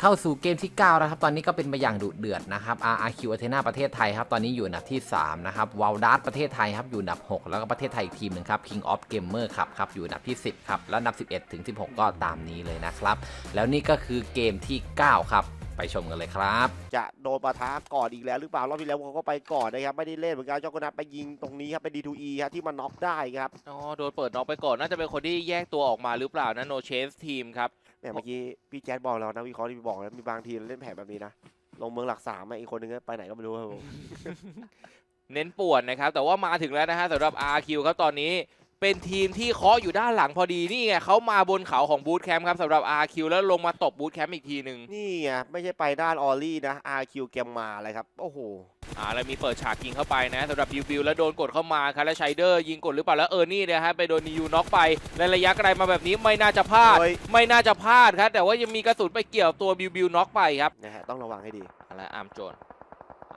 เข้าสู่เกมที่ 9 นะครับ ตอนนี้ก็เป็นไปอย่างดุเดือดนะครับ RRQ Athena ประเทศไทยครับ ตอนนี้อยู่อันดับที่ 3 นะครับ w a l d a r t ประเทศไทยครับ อยู่อันดับ 6 แล้วก็ประเทศไทยอีกทีมหนึ่งครับ King of Gamer ครับครับ อยู่อันดับที่ 10 ครับ แล้วอันดับ 11 ถึง 16 ก็ตามนี้เลยนะครับ แล้วนี่ก็คือเกมที่ 9 ครับ ไปชมกันเลยครับ จะโดนปะทะก่อนอีกแล้วหรือเปล่ารอบที่แล้วเขาก็ไปก่อนนะครับ ไม่ได้เล่นเหมือนกันเจ้าก็นัดไปยิงตรงนี้ครับเป็น D2E ครับที่มันน็อกได้ครับ อ๋อ โดนเปิดน็อกไปก่อน น่าจะเป็นคนที่แยกตัวออกมาหรือเปล่านะ No Chase Team ครับ แหมเมื่อกี้พี่แจ๊ดบอกแล้วนะวิเคราะห์ที่บอกแล้วมีบางทีเล่นแผนแบบนี้นะลงเมืองหลักสามอะอีกคนนึงก็ไปไหนก็ไม่รู้ครับผม เน้นป่วนนะครับ แต่ว่ามาถึงแล้วนะฮะสำหรับ RQ ครับตอนนี้ เป็นทีมที่เคาะอยู่ด้านหลังพอดีนี่ไงเขามาบนเขาของบูธแคมป์ครับสำหรับ RQ แล้วลงมาตบบูธแคมป์อีกทีหนึ่งนี่ไงไม่ใช่ไปด้านออลลี่นะ RQ เกมมาเลยครับ โอ้โหอ่าแล้วมีเปิดฉากยิงเข้าไปนะสำหรับบิวบิวแล้วโดนกดเข้ามาครับแล้วไชเดอร์ยิงกดหรือเปล่าแล้วเออร์นี่เนะฮะไปโดนนิยูน็อกไปในระยะไกลมาแบบนี้ไม่น่าจะพลาดเฮ้ยไม่น่าจะพลาดครับแต่ว่ายังมีกระสุนไปเกี่ยวตัวบิวบิวน็อกไปครับนะฮะต้องระวังให้ดีอะไรอาร์มโจน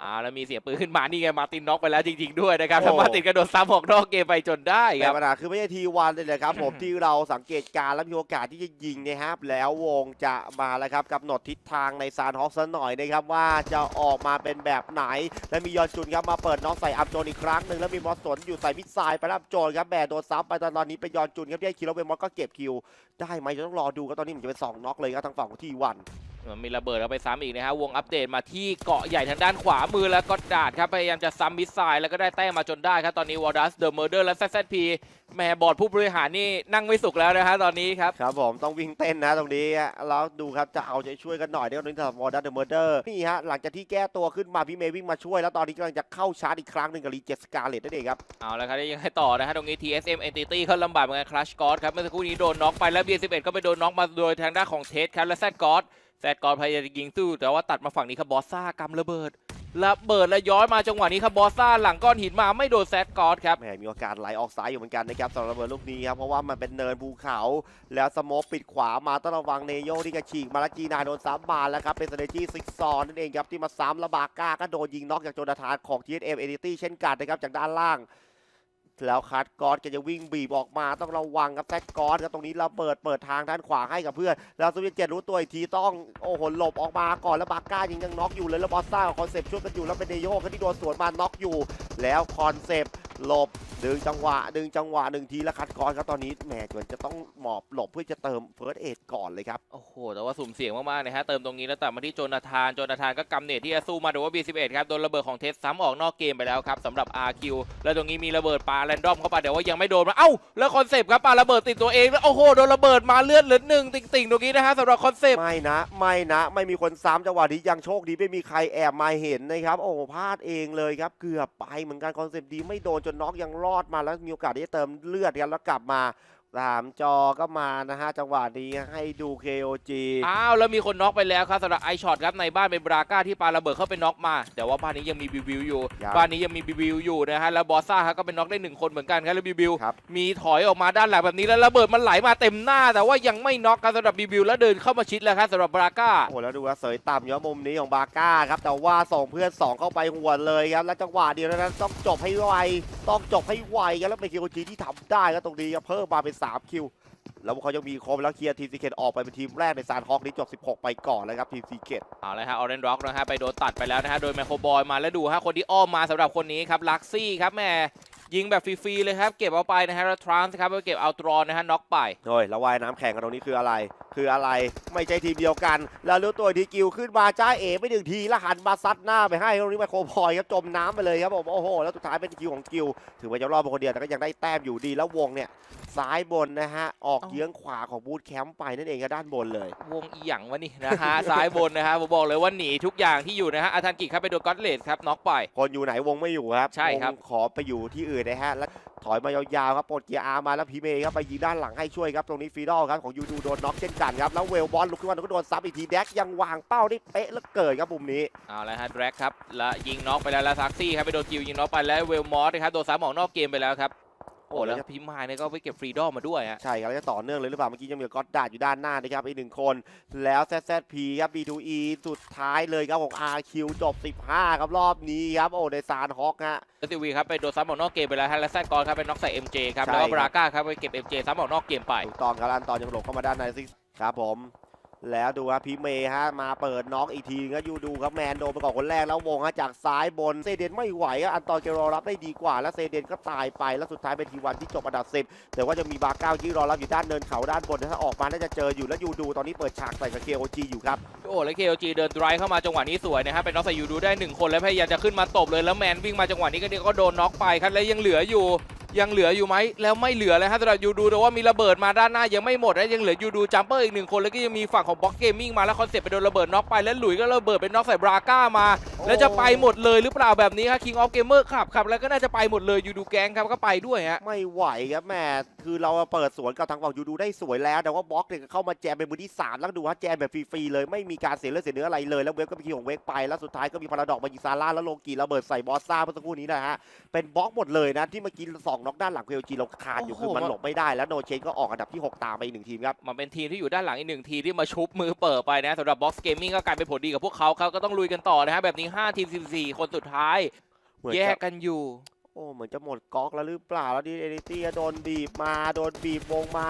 อ่าแล้วมีเสียงปืนขึ้นมานี่ไงมาร์ตินน็อกไปแล้วจริง ๆด้วยนะครับโอ้แล้วมาร์ตินกระโดดซ้ำออกนอกเกมไปจนได้คแต่รับปัญหาคือไม่ใช่ทีวันเลยนะครับ ผมที่เราสังเกตการณ์และมีโอกาสที่จะยิงนะครับ แล้ววงจะมาแล้วครับกำหนดทิศทางในซานฮอกซะหน่อยนะครับว่าจะออกมาเป็นแบบไหน และมียอนจุนครับมาเปิดน็อกใส่อัพโจนอีกครั้งหนึ่งแล้วมีมอสสนอยู่ใส่มิสไซล์ไปแล้วอัพโจนครับแบดโดนซ้ำไปตอนนี้เป็นยอนจุนครับที่ให้คิวแล้วเป็นมอสก็เก็บคิว ได้ไหมจะต้องรอดูครับตอนนี้มันจะเป็นสองน็อกเลยครับทางฝั่งของทีวัน มันมีระเบิดเอาไปซ้ำอีกนะฮะวงอัปเดตมาที่เกาะใหญ่ทางด้านขวามือแล้วก็ดาดครับพยายามจะซ้ำมิสไซล์แล้วก็ได้แต้มมาจนได้ครับตอนนี้วอร์ดัสเดอะเมอร์เดอร์และ ZZP แหม่บอร์ดผู้บริหารนี่นั่งไม่สุขแล้วนะฮะตอนนี้ครับครับผมต้องวิ่งเต้นนะตรงนี้ฮะแล้วดูครับจะเอาใจช่วยกันหน่อยในตรงนี้สำหรับวอร์ดันเดอะเมอร์เดอร์นี่ฮะหลังจากที่แก้ตัวขึ้นมาพี่เมย์วิ่งมาช่วยแล้วตอนนี้กำลังจะเข้าชาร์จอีกครั้งหนึ่งกับรีเจสกาเลตนั่นเองครับเอาละครับได้ยังไงต่อนะฮะตรงนี้ TSM Entity เขาลำบากเหมือนกัน Crush God ครับเมื่อสักครู่นี้โดนน็อกไปแล้ว B11 ก็ไปโดนน็อกมาโดยทางด้านของเทสครับและแซดกอด แซดกอดพยายามจะยิงสู้แต่ว่าตัดมาฝั่งนี้ครับบอสซ่ากำระเบิดระเบิดแล้วย้อนมาจังหวะนี้ครับบอสซ่าหลังก้อนหินมาไม่โดนแซดกอดครับแหมมีโอกาสไหลออกซ้ายอยู่เหมือนกันนะครับสำหรับระเบิดลูกนี้ครับเพราะว่ามันเป็นเนินภูเขา แล้วสโมกปิดขวามาต้องระวังเนโยที่กระฉีกมาลจีนาโดนซ้ำบานแล้วครับเป็นสเตจี้ซิกซอนนั่นเองครับที่มาซ้ำแล้วบาก้าก็โดนยิงน็อกจากโจนาธานของ TSM Entity เช่นกันนะครับจากด้านล่าง แล้วคัดกอดแก็จะวิ่งบีบออกมาต้องระวังครับแซดกอดครับตรงนี้เราเปิดเปิดทางด้านขวาให้กับเพื่อน แล้วสวีเจ็ดรู้ตัวอีกทีต้องโอ้โหหลบออกมาก่อนแล้วบาก้ายิงยังน็อกอยู่เลยแล้วบอสซ่าคอนเซปต์ช่วยกันอยู่แล้วเป็นเนโยเขาที่โดนสวนมาน็อกอยู่ แล้วคอนเซปต์หลบ ดึงจังหวะดึงจังหวะหนึ่งทีแล้วคัดกอสครับตอนนี้แหมเหมือนจะต้องหมอบหลบเพื่อจะเติมเฟิร์สเอดก่อนเลยครับ โอ้โห แต่ว่าสุ่มเสี่ยงมากๆนะฮะ เติมตรงนี้แล้วตัดมาที่โจนาธาน โจนาธานก็กำเนิดที่จะสู้มาแต่ว่า B11 ครับ โดนระเบิดของเทสซ้ำออกนอกเกมไปแล้วครับสำหรับ RQ แล้วตรงนี้มีระเบิดปาแรนดอมเข้าไปแต่ว่ายังไม่โดนมาเอ้าแล้วคอนเซปต์ครับปาระเบิดติดตัวเองแล้วโอ้โหโดนระเบิดมาเลือดเหลือหนึ่งติ่งๆตรงนี้นะฮะสำหรับคอนเซปต์ไม่นะ ไม่นะ ไม่มีคนซ้ำจังหวะนี้ยังโชคดีไม่มีใครแอบมาเห็นนะครับโอ้โหพลาดเองเลยครับเกือบไปเหมือนกันคอนเซปต์ดีไม่โดนจนน็อกยังรออดมาแล้วมีโอกาสที่จะเติมเลือดกันแล้วกลับมา สามจอก็มานะฮะ จังหวะนี้ให้ดู KOG อ้าว แล้วมีคนน็อกไปแล้วครับสำหรับไอช็อตครับในบ้านเป็นบราก้าที่ปาระเบิดเข้าไปน็อกมา แต่ว่าบ้านนี้ยังมีบิวบิวอยู่ ครับบ้านนี้ยังมีบิวบิวอยู่นะฮะ แล้วบอสซ่าครับก็เป็นน็อกได้หนึ่งคนเหมือนกันครับแล้วบิวบิวครับ มีถอยออกมาด้านหลังแบบนี้แล้วระเบิดมันไหลมาเต็มหน้า แต่ว่ายังไม่น็อกครับสำหรับบิวบิวแล้วเดินเข้ามาชิดแล้วครับสำหรับบราก้า โอ้โหแล้วดูว่าเสยต่ำย้อนมุมนี้ของบาก้าครับ แต่ว่าส่งเพื่อนสองเข้าไปหัวเลยครับ แล้วจังหวะเดียวเท่านั้นต้องจบให้ไว ต้องจบให้ไวครับแล้วเป็น KOG ที่ทำได้ครับตรงนี้ครับเพิ่มมาเป็น3 คิว แล้วพวกเขายังมีครบแล้วเคลียร์ทีมซีเกตออกไปเป็นทีมแรกในซานฮอกนี้จบ 16 ไปก่อนแล้วครับทีมซีเกตเอาเลยฮะออเรนร็อกนะฮะไปโดนตัดไปแล้วนะฮะโดยไมโครบอยมาแล้วดูฮะคนที่อ้อมมาสำหรับคนนี้ครับลักซี่ครับแม่ ยิงแบบฟรีๆเลยครับ เก็บเอาไปนะฮะแล้วทรานส์ครับไปเก็บเอาตรอนนะฮะน็อกไปโอ้ยแล้วว่ายน้ำแข่งกันตรงนี้คืออะไร คืออะไรไม่ใช่ทีมเดียวกัน แล้วรู้ตัวอีกทีกิวขึ้นมาจ้าเอ๋ไม่หนึ่งทีแล้วหันมาซัดหน้าไปให้ตรงนี้ไมโครพลอยครับจมน้ำไปเลยครับผมโอ้โหแล้วสุดท้ายเป็นคิวของกิวถือว่าจะรอดเป็นคนเดียวแต่ก็ยังได้แต้มอยู่ดีแล้ววงเนี่ยซ้ายบนนะฮะออกเอ้าเยื้องขวาของบูธแคมป์ไปนั่นเองครับด้านบนเลย วงอีหยังวะนี่นะฮะซ้ายบนนะฮะผมบอกเลยว่าหนีทุกอย่างที่อยู่นะฮะอาทันกิครับไปโดนก็อตเลสครับน็อกไปคนอยู่ไหนวงไม่อยู่ครับใช่ครับวงขอไปอยู่ที่อื่นนะฮะแล้วถอยมายาวๆครับปลดเกียร์อาร์มาแล้วพีเมย์ครับไปยิงด้านหลังให้ช่วยครับตรงนี้ฟีดอลครับของยูดูโดนน็อกเช่นกันครับแล้วเวลบอลลุกขึ้นมาแล้วก็โดนซับอีกทีแดกยังวางเป้าได้เป๊ะเหลือเกินครับมุมนี้เอาละฮะแดกครับแล้วยิงน็อกไปแล้วแล้วซักซี่ครับไปโดนกิวยิงน็อกไปแล้วเวลมอสนะครับโดนซ้ำออกนอกเกมไปแล้วครับ โอ้แล้วพิมายเนี่ยก็ไปเก็บฟรีดอมมาด้วยฮะใช่ครับแล้วจะต่อเนื่องเลยหรือเปล่าเมื่อกี้ยังมีก็อดดาดอยู่ด้านหน้านะครับอีกหนึ่งคนแล้ว ZZP ครับ B2E สุดท้ายเลยครับของ RQ จบ 15 ครับรอบนี้ครับโอ้ในซานฮอกฮะแล้วทีวีครับไปโดนซ้ำออกนอกเกมไปแล้วฮะแล้วแซดกอนครับไปน็อกใส่ MJ ครับใช่แล้วก็ครับบราก้าครับไปเก็บ MJ ซ้ำออกนอกเกมไปถูกต้องครับอันตอนยังหลบเข้ามาด้านในซิครับผม แล้วดูฮะพีเมย์ฮะมาเปิดน็อกอีกทีก็ยูดูครับแมนโดนไปก่อนคนแรกแล้ววงฮะจากซ้ายบนเซเดนไม่ไหวอะอันตอนเกโรรับได้ดีกว่า แล้วเซเดนก็ตายไปแล้วสุดท้ายเป็นทีวันที่จบอันดับสิบแต่ว่าจะมีบาเก้ายี่รอรับอยู่ด้านเนินเขาด้านบนถ้าออกมาน่าจะเจออยู่แล้วยูดูตอนนี้เปิดฉากใส่กับเคโอจีอยู่ครับโอ้แล้ว KOG เดินไดร์เข้ามาจังหวะนี้สวยนะฮะเป็นน็อกใส่ยูดูได้หนึ่งคนแล้วพยายามจะขึ้นมาตบเลยแล้วแมนวิ่งมาจังหวะนี้ก็เดียวก็โดนน็อกไปครับแล้วยังเหลืออยู่ ยังเหลืออยู่ไหมแล้วไม่เหลือเลยฮะสำหรับยูดูแต่ว่ามีระเบิดมาด้านหน้ายังไม่หมดนะยังเหลือยูดูจัมเปอร์อีกหนึ่งคนแล้วก็ยังมีฝั่งของบ็อกเกมมิ่งมาแล้วคอนเซ็ปต์ไปโดนระเบิดน็อกไปแล้วหลุยก็ระเบิดเป็นน็อกใส่บราก้ามา แล้วจะไปหมดเลยหรือเปล่าแบบนี้ครับ King of Gamer ครับครับแล้วก็น่าจะไปหมดเลยยูดูแก๊งครับก็ไปด้วยฮะไม่ไหวครับแม่คือเราเปิดสวนกับทางฝั่งยูดูได้สวยแล้วแต่ว่าบล็อกเนี่ยเข้ามาแจมเป็นมือที่สามแล้วดูฮะแจมแบบฟรีๆเลยไม่มีการเสียเลือดเสียเนื้ออะไรเลยแล้วเวฟก็เป็นคิวของเวฟไปแล้วสุดท้ายก็มีพาราดอกมายิงซาร่าแล้วโลกีระเบิดใส่บอสซ่าเมื่อสักครู่นี้นะฮะเป็นบล็อกหมดเลยนะที่เมื่อกี้สองน็อกด้านหลังเพลจีเราขาดอยู่โอ้โหคือมันหลบไม่ได้แล้วโนเชนก็ออกอันดับที่ 6 ตามไปอีกหนึ่งทีมครับ มันเป็นทีมที่อยู่ด้านหลังอีกหนึ่งทีมที่มาชุบมือเปิดไปนะสำหรับ Box Gaming ก็กลายเป็นผลดีกับพวกเขาเขาก็ต้องลุยกันต่อนะฮะแบบนี้ 5 ทีม 14 คนสุดท้ายเหมือนแยจะกกันอยู่ โอ้เหมือนจะหมดก๊อกแล้วหรือเปล่าแล้วดิเอริตี้โดนบีบมาโดนบีบวงมา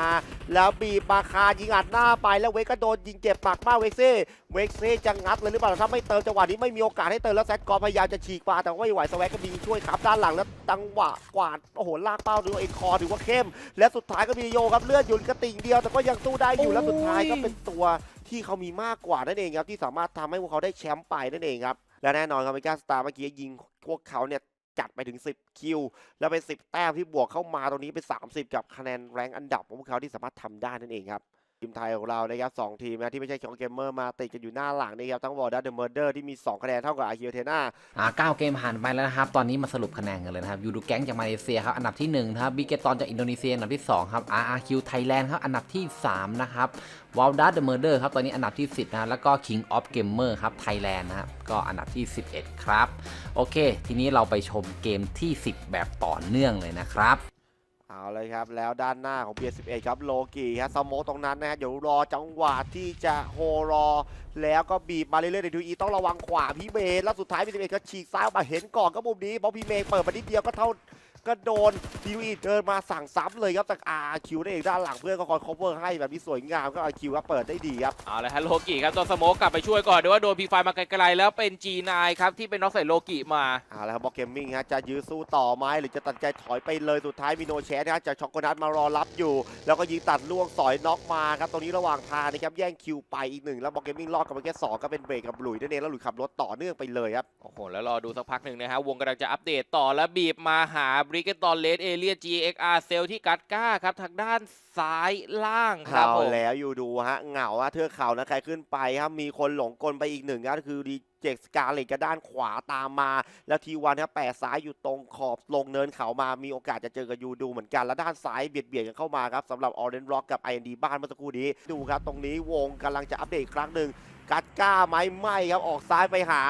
แล้วบีบมาคายิงอัดหน้าไปแล้วเวกก็โดนยิงเจ็บปากมากเวกเซ่เวกเซ่จะงัดเลยหรือเปล่าถ้าไม่เติมจังหวะนี้ไม่มีโอกาสให้เติมแล้วแซดกอร์พยายามจะฉีกมาแต่ว่าไม่ไหวสแวกก็มีช่วยครับด้านหลังแล้วจังหวะกวาดโอ้โหลากเป้าหรือว่าเอ็นคอร์ถือว่าเข้ม และสุดท้ายก็มีโยครับเลือดหยุดกระติ่งเดียวแต่ก็ยังสู้ได้อยู่แล้วสุดท้ายก็เป็นตัวที่เขามีมากกว่านั่นเองครับที่สามารถทำให้พวกเขาได้แชมป์ไปนั่นเองครับและแน่นอนครับเมกาสตาร์เมื่อกี้ยิงพวกเขาเนี่ย จัดไปถึง 10 คิว แล้วเป็น 10 แต้มที่บวกเข้ามาตรงนี้เป็น 30 กับคะแนนแรงอันดับของพวกเขาที่สามารถทำได้นั่นเองครับ ทีมไทยของเรานะครับสองทีมนะที่ไม่ใช่ของเกมเมอร์มาติดกันอยู่หน้าหลังนะครับทั้งวอร์ดัตเดอะเมอร์เดอร์ที่มี 2 คะแนนเท่ากับอาคิวเทนาอ่าเก้าเกมผ่านไปแล้วนะครับ ตอนนี้มาสรุปคะแนนกันเลยนะครับยูดูแก๊งจากมาเลเซียครับอันดับที่1นะครับบิเกตอนจากอินโดนีเซียอันดับที่ 2 ครับ RRQ ไทยแลนด์ครับอันดับที่ 3 นะครับวอลดัสเดอะเมอร์เดอร์ครับตอนนี้อันดับที่ 10นะครับแล้วก็ King of Gamer ครับไทยแลนด์นะครับก็อันดับที่ 11 ครับ โอเค ทีนี้เราไปชมเกมที่ 10 แบบต่อเนื่องเลยนะครับ เอาเลยครับ แล้วด้านหน้าของ PS11 ครับโลกีครับสโมกตรงนั้นนะฮะเดี๋ยวรอจังหวะที่จะโฮรอ แล้วก็บีบมาเรื่อยๆในทูอีต้องระวังขวาพี่เมย์แล้วสุดท้าย PS11 ก็ฉีกซ้ายออกมาเห็นก่อนก็มุมนี้เพราะพี่เมย์เปิดมานิดเดียวก็เท่า ก็โดนทีวีเดินมาสั่งซ้ำเลยครับจาก RQ นั่นเองด้านหลังเพื่อนก็คอย cover ให้แบบนี้สวยงามก็ RQ ครับเปิดได้ดีครับเอาละฮะโลกิครับโดนสโมกกลับไปช่วยก่อนเดี๋ยวว่าโดนพีไฟมาไกลๆแล้วเป็น G9 ครับที่เป็นน็อกใส่โลกิมาเอาละครับบอกเกมมิ่งฮะจะยื้อสู้ต่อไหมหรือจะตัดใจถอยไปเลยสุดท้ายมีโนแชทนะฮะจากช็อกโกนัทมารอรับอยู่ แล้วก็ยิงตัดล่วงสอยน็อกมาครับตรงนี้ระหว่างทางนะครับแย่งคิวไปอีกหนึ่งแล้วบอกเกมมิ่งรอดกันไปแค่สองก็เป็นเบรกกับหลุยนั่นเองแล้วหลุยขับรถต่อเนื่องไปเลยครับโอ้โหแล้วรอดูสักพักหนึ่งนะฮะวงกำลังจะอัปเดตต่อแล้วบีบมาหาบริเกตอนเลดเอเลีย GXR เซลที่กัดก้าครับ ทางด้านซ้ายล่างครับเอาผมแล้วอยู่ดูฮะ เหงาฮะเทือกเขานะ ใครขึ้นไปครับมีคนหลงกลไปอีกหนึ่งก็คือดีเจกสกาเลตก็ด้านขวาตามมา แล้วทีวันครับแปะซ้ายอยู่ตรงขอบลงเนินเขามามีโอกาสจะเจอกับยูดูเหมือนกันแล้วด้านซ้ายเบียดเบียดกันเข้ามาครับสำหรับออเรนร็อกกับ IND บ้านเมื่อสักครู่นี้ดูครับตรงนี้วงกำลังจะอัปเดตอีกครั้งหนึ่งกัดก้าไหมไม่ครับออกซ้ายไปหา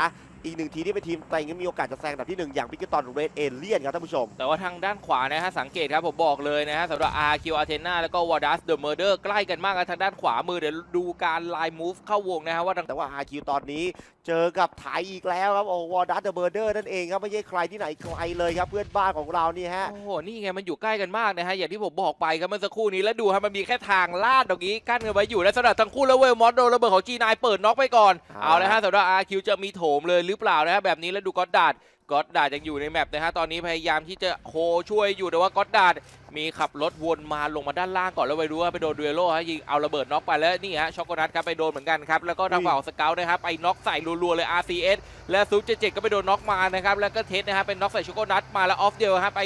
อีกหนึ่งทีมที่เป็นทีมแต่งมีโอกาสจะแซงอันดับที่หนึ่งอย่างพิกตอนเรดเอเลียนครับท่านผู้ชม แต่ว่าทางด้านขวานะฮะสังเกตครับผมบอกเลยนะฮะสำหรับ RQ Athena แล้วก็ Wardas The Murder ใกล้กันมากนะทางด้านขวามือเดี๋ยวดูการไลน์มูฟเข้าวงนะฮะว่าทางแต่ว่า RQ ตอนนี้เจอกับไทยอีกแล้วครับโอ้วอร์ดัสเดอะเบอร์เดอร์นั่นเองครับไม่ใช่ใครที่ไหนไกลเลยครับเพื่อนบ้านของเรานี่ฮะโอ้โหนี่ไงมันอยู่ใกล้กันมากนะฮะอย่างที่ผมบอกไปครับเมื่อสักครู่นี้แล้วดูฮะมันมีแค่ทางลาดตรงนี้กั้นกันไว้อยู่และสำหรับทั้งคู่แล้วเวลมอสโดนระเบิดของ G9 เปิดน็อกไปก่อนเอาเอาละฮะสำหรับ RQ จะมีโถมเลยหรือเปล่านะฮะแบบนี้แล้วดูก็อดดาดก็อดดาดยังอยู่ในแมปนะฮะตอนนี้พยายามที่จะโคช่วยอยู่แต่ว่าก็อดดาดมีขับรถวนมาลงมาด้านล่างก่อนแล้วไปดูว่าไปโดนดูเอโร่ฮะยิงเอาระเบิดน็อกไปแล้วนี่ฮะช็อกโกนัทครับไปโดนเหมือนกันครับแล้วก็ทางฝั่งของสเกลนะครับไปน็อกใส่รัวๆเลย RCS และซูเจเจก็ไปโดนน็อกมานะครับแล้วก็เทสนะฮะเป็นน็อกใส่ช็อกโกนัทมาแล้วออฟเดียวฮะไป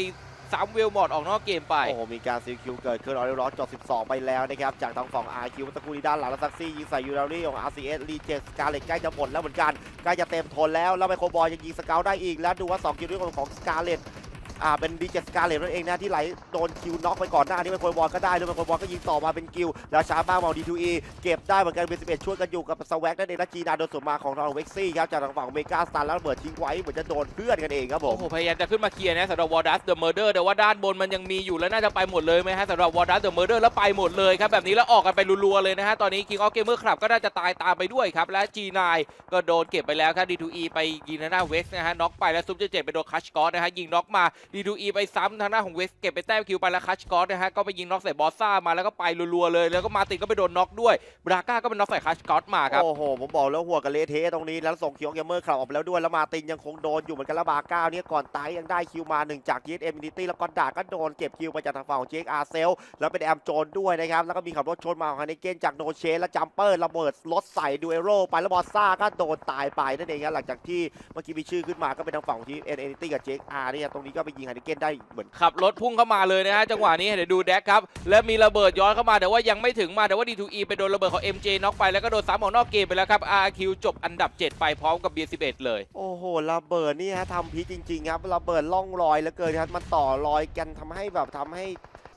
ซ้ำเวลหมดออกนอกเกมไป โอ้โห มีการซีคิวเกิดขึ้นออริรอสจบ12 ไปแล้วนะครับ จากทางฝั่ง RQ เมื่อสักครู่นี้ด้านหลังแล้วซักซี่ยิงใส่ยูรารี่ของ RCS รีเจสกาเลตใกล้จะหมดแล้วเหมือนกัน ใกล้จะเต็มทนแล้ว แล้วไมโครบอลยังยิงสเกลได้อีก แล้วดูว่า 2 คิวด้วยของสกาเลต อ่าเป็นดีเจสกาเลตนั่นเองนะที่ไหลโดนคิวน็อกไปก่อนหน้านี้ไมโครบอลก็ได้ด้วยไมโครบอลก็ยิงต่อมาเป็นคิวแล้วช้าบ้างมองดีทูอีเก็บได้เหมือนกันเป็น11ช่วยกันอยู่กับสวักนั่นเองและจีนาโดนสวนมาของทางเว็กซี่ครับจากทางฝั่งเมกาสตาร์แล้วเบิดทิ้งไว้เหมือนจะโดนเพื่อนกันเองครับผมโอ้โหพยายามจะขึ้นมาเคลียร์นะสำหรับวอร์ดัสเดอะเมอร์เดอร์แต่ว่าด้านบนมันยังมีอยู่แล้วน่าจะไปหมดเลยไหมฮะสำหรับวอร์ดัสเดอะเมอร์เดอร์แล้วไปหมดเลยครับแบบนี้แล้วออกกันไปรัวๆเลยนะฮะตอนนี้ King of Gamer Club ก็น่าจะตายตามไปด้วยครับและ G9 ก็โดนเก็บไปแล้วครับ D2E ไปยิงหน้าเวสนะฮะน็อกไปแล้วซุปเจเจไปโดนคัชกอสนะฮะยิงน็อกมาดีดูอีไปซ้ำทางหน้าของเวสเก็บไปแต้มคิวไปแล้วคัชกอสนะฮะก็ไปยิงน็อกใส่บอสซ่ามาแล้วก็ไปรัวๆเลยแล้วก็มาตินก็ไปโดนน็อกด้วยบราก้าก็เป็นน็อกใส่คัชกอสมาครับโอ้โหผมบอกแล้วหัวกะเลเทตรงนี้แล้วส่งคิวเกมเมอร์ขับออกไปแล้วด้วยแล้วมาตินยังคงโดนอยู่เหมือนกันแล้วบาก้าเนี่ยก่อนตายยังได้คิวมาหนึ่งจากยีสเอ็มินิตี้แล้วก็ดาก็โดนเก็บคิวไปจากทางฝั่งของเจคอาร์เซลแล้วเป็นแอมโจนด้วยนะครับแล้วก็มีขับรถชนมาของฮันนิเกนจากโนเชนและจัมเปอร์ระเบิดรถใส่ดูเอโร่ไปแล้วบอสซ่าก็โดนตายไปนั่นเองครับหลังจากที่เมื่อกี้มีชื่อขึ้นมาก็เป็นทางฝั่งของทีมเอ็นเอ็นตี้กับเจคอาร์เนี่ยตรงนี้ก็ไปยิงฮันนิเกนได้เหมือนขับรถพุ่งเข้ามาเลยนะฮะจังหวะนี้เดี๋ยวดูแดกครับ และมีระเบิดย้อนเข้ามาแต่ว่ายังไม่ถึงมาแต่ว่า D2E ไปโดนระเบิดของ MJ น็อกไปแล้วก็โดนซ้ำออกนอกเกมไปแล้วครับ RQ จบอันดับ 7 ไปพร้อมกับ B11 เลย โอ้โหระเบิดนี่ฮะทำพิษจริงๆครับระเบิดล่องรอยเหลือเกินครับมันต่อรอยกันทำให้แบบทำให้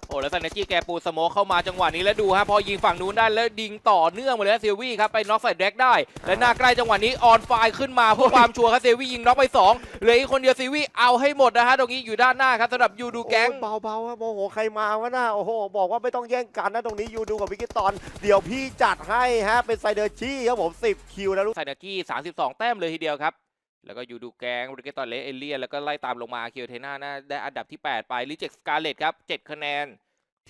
โอ้แล้วซันเนจี้แกปูสโมคเข้ามาจังหวะนี้แล้วดูฮะพอยิงฝั่งนู้นได้แล้วดิงต่อเนื่องมาเลยนะเซวี่ครับไปน็อกใส่แดกได้ และหน้าใกล้จังหวะนี้ออนไฟขึ้นมาเพื่อความชัวร์ครับเซวี่ยิงน็อกไปสองเหลืออีกคนเดียวเซวี่เอาให้หมดนะฮะตรงนี้อยู่ด้านหน้าครับสำหรับยูดูแก๊งโอ้ยเบาๆครับโมโหใครมาวะน่ะโอ้โหบอกว่าไม่ต้องแย่งกันนะตรงนี้ยูดูกับวิกกิตอน เดี๋ยวพี่จัดให้ฮะเป็นไซเดอร์จี้ครับผม10คิวนะลูกไซนากี้32 แต้มเลยทีเดียวครับ แล้วก็ยูดูแกงบริเกตอนเลสเอเลียนแล้วก็ไล่ตามลงมาคิวเทน่าน่าได้อันดับที่ 8 ไปลิเจกสกาเลตครับ 7 คะแนน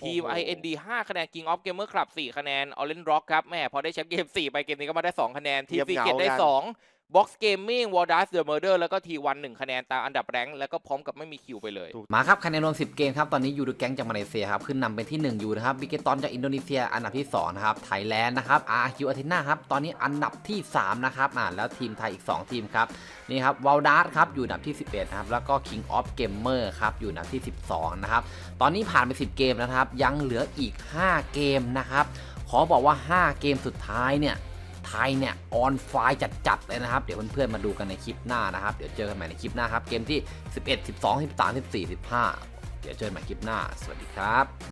ทีมโอ้โห IND 5 คะแนน King of Gamer Club 4 คะแนน Orange Rock ครับแหม่พอได้แชมป์เกม 4 ไปเกมนี้ก็มาได้ 2 คะแนน ทีมเงีซียบเหเกงาตได้กัน2 Box Gaming w a r d a s The Murder แล้วก็ T1 1คะแนนตามอันดับแรงแล้วก็พร้อมกับไม่มีคิวไปเลย มาครับคะแนนรวม 10 เกมครับ ตอนนี้ยูดูแก๊งจากมาเลเซียครับ ขึ้นนำเป็นที่ 1 อยู่นะครับบิเกตอนจากอินโดนีเซียอันดับที่2นะครับไทยแลนด์นะครับอาร์คิวอาเทนาครับ ตอนนี้อันดับที่ 3 นะครับอ่าแล้วทีมไทยอีก 2 ทีมครับ นี่ครับวอลดัสครับอยู่อันดับที่ 11นะครับแล้วก็ King of Gamer ครับอยู่อันดับที่ 12 นะครับตอนนี้ผ่านไป 10 เกมนะครับยังเหลืออีก 5 เกมนะครับขอบอกว่า 5 เกมสุดท้ายเนี่ย ไทยเนี่ยออนไฟจัดๆเลยนะครับ เดี๋ยวเพื่อนๆมาดูกันในคลิปหน้านะครับ เดี๋ยวเจอกันใหม่ในคลิปหน้าครับ เกมที่ 11 12 13 14 15 เดี๋ยวเจอกันใหม่คลิปหน้า สวัสดีครับ